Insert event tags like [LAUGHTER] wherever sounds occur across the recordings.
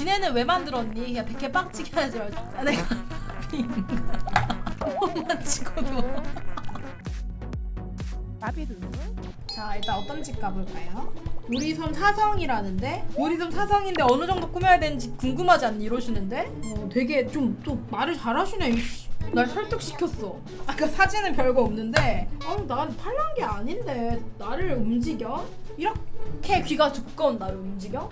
지네는 왜 만들었니? 그냥 백해 빡치게 하지 말자. 아, 내가 한번만 찍어도. 나비도 자 일단 어떤 집 가볼까요? 우리 섬 사성이라는데 우리 섬 사성인데 어느 정도 꾸며야 되는지 궁금하지 않니 이러시는데 어, 되게 좀 또 말을 잘하시네 이씨. 날 설득시켰어 아까 사진은 별거 없는데 아난 팔란 게 아닌데 나를 움직여? 이렇게 귀가 두꺼운 나를 움직여?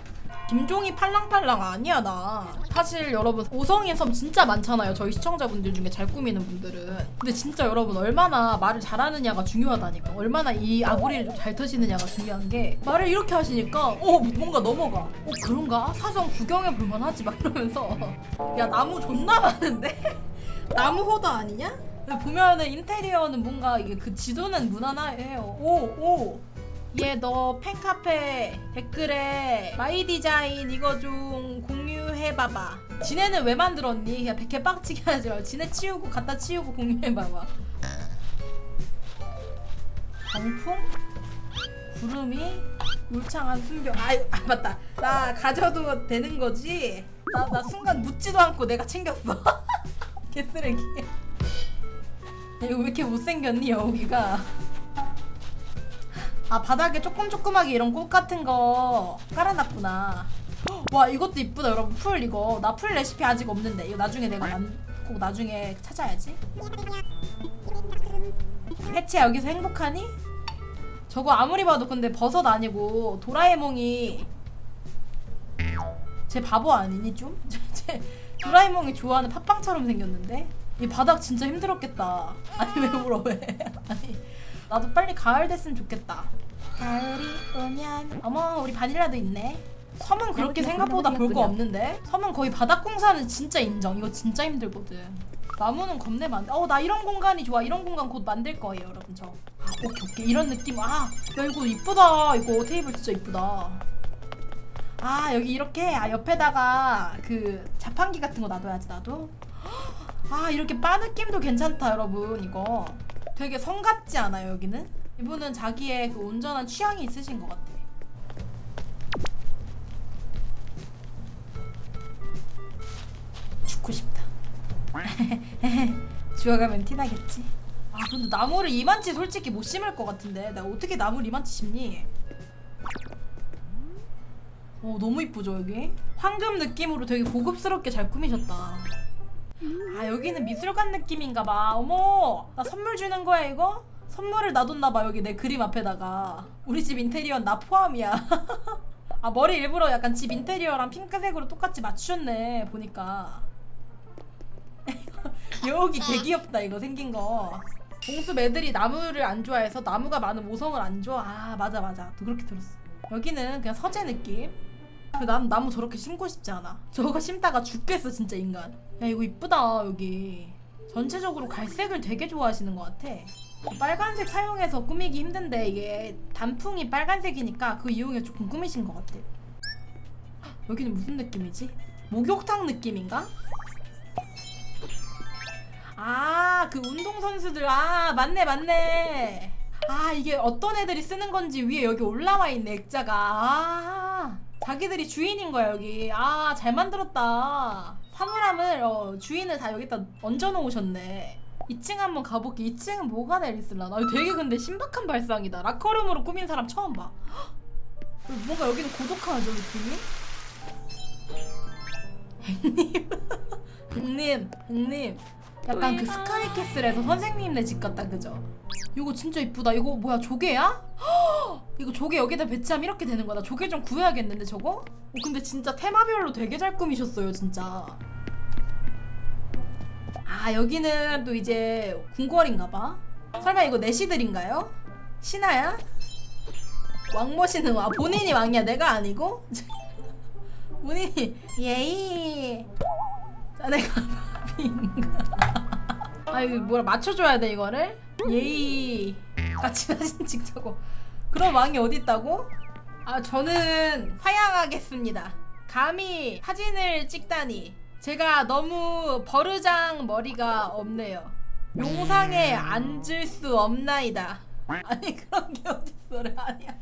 김종이 팔랑팔랑 아니야 나. 사실 여러분 오성인 섬 진짜 많잖아요 저희 시청자분들 중에 잘 꾸미는 분들은. 근데 진짜 여러분 얼마나 말을 잘하느냐가 중요하다니까. 얼마나 이 아구리를 좀잘 터시느냐가 중요한 게 말을 이렇게 하시니까 어 뭔가 넘어가. 어 그런가? 사성 구경해 볼만하지 막 이러면서. 야 나무 존나 많은데? [LAUGHS] 나무 호도 아니냐? 보면은 인테리어는 뭔가 이게 그 지도는 무난해요. 오오 얘 너 팬카페 댓글에 마이 디자인 이거 좀 공유해봐봐 지네는 왜 만들었니? 그냥 백해 빡치게 하지 말고 지네 치우고 갖다 치우고 공유해봐봐 병풍? 구름이? 울창한 순경 아유 아 맞다 나 가져도 되는 거지? 나, 나 순간 묻지도 않고 내가 챙겼어 [LAUGHS] 개쓰레기 야, 이거 왜 이렇게 못생겼니 여기가 아 바닥에 조금 조그맣게 이런 꽃 같은 거 깔아놨구나. 와 이것도 이쁘다 여러분. 풀 이거. 나 풀 레시피 아직 없는데. 이거 나중에 내가 만, 꼭 나중에 찾아야지. 해치야 여기서 행복하니? 저거 아무리 봐도 근데 버섯 아니고 도라에몽이 제 바보 아니니 좀? [LAUGHS] 제 도라에몽이 좋아하는 팥빵처럼 생겼는데? 이 바닥 진짜 힘들었겠다. 아니 왜 울어 왜? [LAUGHS] 아니 나도 빨리 가을 됐으면 좋겠다. 가을이 오면 어머 우리 바닐라도 있네. 섬은 그렇게 생각보다 볼 거 없는데? 섬은 거의 바닥 공사는 진짜 인정. 이거 진짜 힘들거든. 나무는 겁내 많은데 어나 이런 공간이 좋아. 이런 공간 곧 만들 거예요 여러분 저. 아, 오케이 오케이. 이런 느낌. 아야 이거 이쁘다. 이거 테이블 진짜 이쁘다. 아 여기 이렇게 아 옆에다가 그 자판기 같은 거 놔둬야지 나도. [GASPS] 아 이렇게 바 느낌도 괜찮다 여러분 이거 되게 성 같지 않아요 여기는? 이분은 자기의 그 온전한 취향이 있으신 것 같아 죽고 싶다 [LAUGHS] 죽어가면 티나겠지 아 근데 나무를 이만치 솔직히 못 심을 것 같은데 나 어떻게 나무를 이만치 심니? 어 너무 이쁘죠 여기? 황금 느낌으로 되게 고급스럽게 잘 꾸미셨다 아 여기는 미술관 느낌인가 봐. 어머 나 선물 주는 거야 이거? 선물을 놔뒀나 봐 여기 내 그림 앞에다가. 우리 집 인테리어 나 포함이야. [LAUGHS] 아 머리 일부러 약간 집 인테리어랑 핑크색으로 똑같이 맞추셨네 보니까. [LAUGHS] 여기 개 귀엽다 이거 생긴 거. 봉수 매들이 나무를 안 좋아해서 나무가 많은 모성을 안 좋아. 아 맞아 맞아. 또 그렇게 들었어. 여기는 그냥 서재 느낌 그 나무, 저렇게 심고 싶지 않아 저거 심다가 죽겠어 진짜 인간 야 이거 이쁘다 여기 전체적으로 갈색을 되게 좋아하시는 것 같아 빨간색 사용해서 꾸미기 힘든데 이게 단풍이 빨간색이니까 그 이용해 조금 꾸미신 것 같아 헉, 여기는 무슨 느낌이지? 목욕탕 느낌인가? 아, 그 운동선수들. 아, 맞네, 맞네. 아, 이게 어떤 애들이 쓰는 건지 위에 여기 올라와 있네, 액자가. 아, 자기들이 주인인 거야, 여기. 아, 잘 만들었다. 사물함을, 어, 주인을 다 여기다 얹어놓으셨네. 2층 한번 가볼게. 2층은 뭐가 내리슬라나? 이거 되게 근데 신박한 발상이다. 라커룸으로 꾸민 사람 처음 봐. [GASPS] 헉! 뭔가 여기는 고독하죠, 느낌이? 행님, 행님. 약간 그 스카이캐슬에서 선생님네 집 같다 그죠? 이거 진짜 이쁘다 이거 뭐야 조개야? [GASPS] 헉! 이거 조개 여기다 배치하면 이렇게 되는 거다 조개 좀 구해야겠는데 저거? 어, 근데 진짜 테마별로 되게 잘 꾸미셨어요 진짜 아 여기는 또 이제 궁궐인가봐 설마 이거 내시들인가요? 신하야? 왕모시는 와 본인이 왕이야 내가 아니고? [LAUGHS] 본인이 예이 자 내가 밥인가 아 이거 뭐라 맞춰줘야 돼 이거를? 예의 같이 사진 찍자고 그럼 왕이 어디 있다고? 아 저는 사양하겠습니다. 감히 사진을 찍다니. 제가 너무 버르장 머리가 없네요. 용상에 앉을 수 없나이다. [LAUGHS] 아니 그런 게 어딨어래 아니야.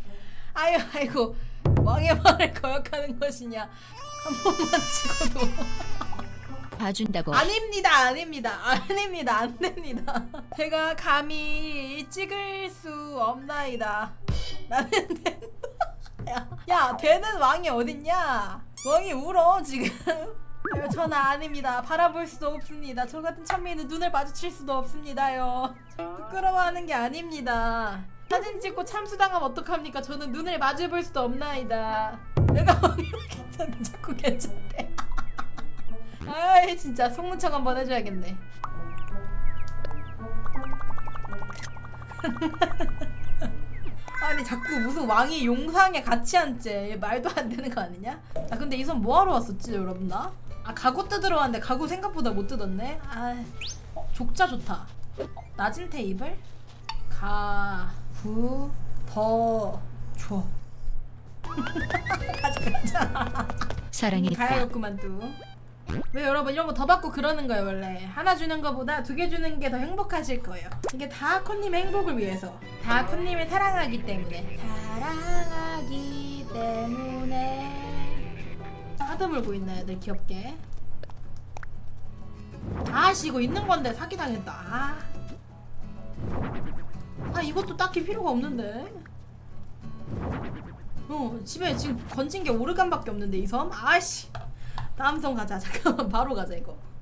아유 아이고. 왕의 말을 거역하는 것이냐. 한 번만 찍어도. [LAUGHS] 봐준다고. 아닙니다 아닙니다. 아닙니다 안 됩니다. [LAUGHS] 제가 감히 찍을 수 없나이다 나는 된다 야, 야 되는 왕이 어딨냐? 왕이 울어 지금. 저는 아닙니다. 바라볼 수도 없습니다. 저 같은 천민은 눈을 마주칠 수도 없습니다요. 부끄러워하는 게 아닙니다. 사진 찍고 참수당하면 어떡합니까? 저는 눈을 마주볼 수도 없나이다. 내가 괜찮대 자꾸 괜찮대. [LAUGHS] 아이 진짜 속문척 한번 해줘야겠네 [LAUGHS] 아니 자꾸 무슨 왕이 용상에 같이 앉지 얘 말도 안 되는 거 아니냐? 아 근데 이 손 뭐하러 왔었지 여러분 나? 아 가구 뜯으러 왔는데 가구 생각보다 못 뜯었네 아 어, 족자 좋다 어, 낮은 테이블? 가구 더줘 가자 가자 사랑했다 가야겠구만 또. 왜 여러분 이런 거 더 받고 그러는 거예요 원래? 하나 주는 거보다 두 개 주는 게 더 행복하실 거예요. 이게 다 코님의 행복을 위해서. 다 코님을 사랑하기 때문에. 사랑하기 때문에. 하드물고 있네 애들? 귀엽게. 아씨 이거 있는 건데 사기당했다. 아. 아 이것도 딱히 필요가 없는데. 어 집에 지금 건진 게 오르간밖에 없는데 이 섬? 아씨 다음 섬 가자. [LAUGHS] 잠깐만 바로 가자 이거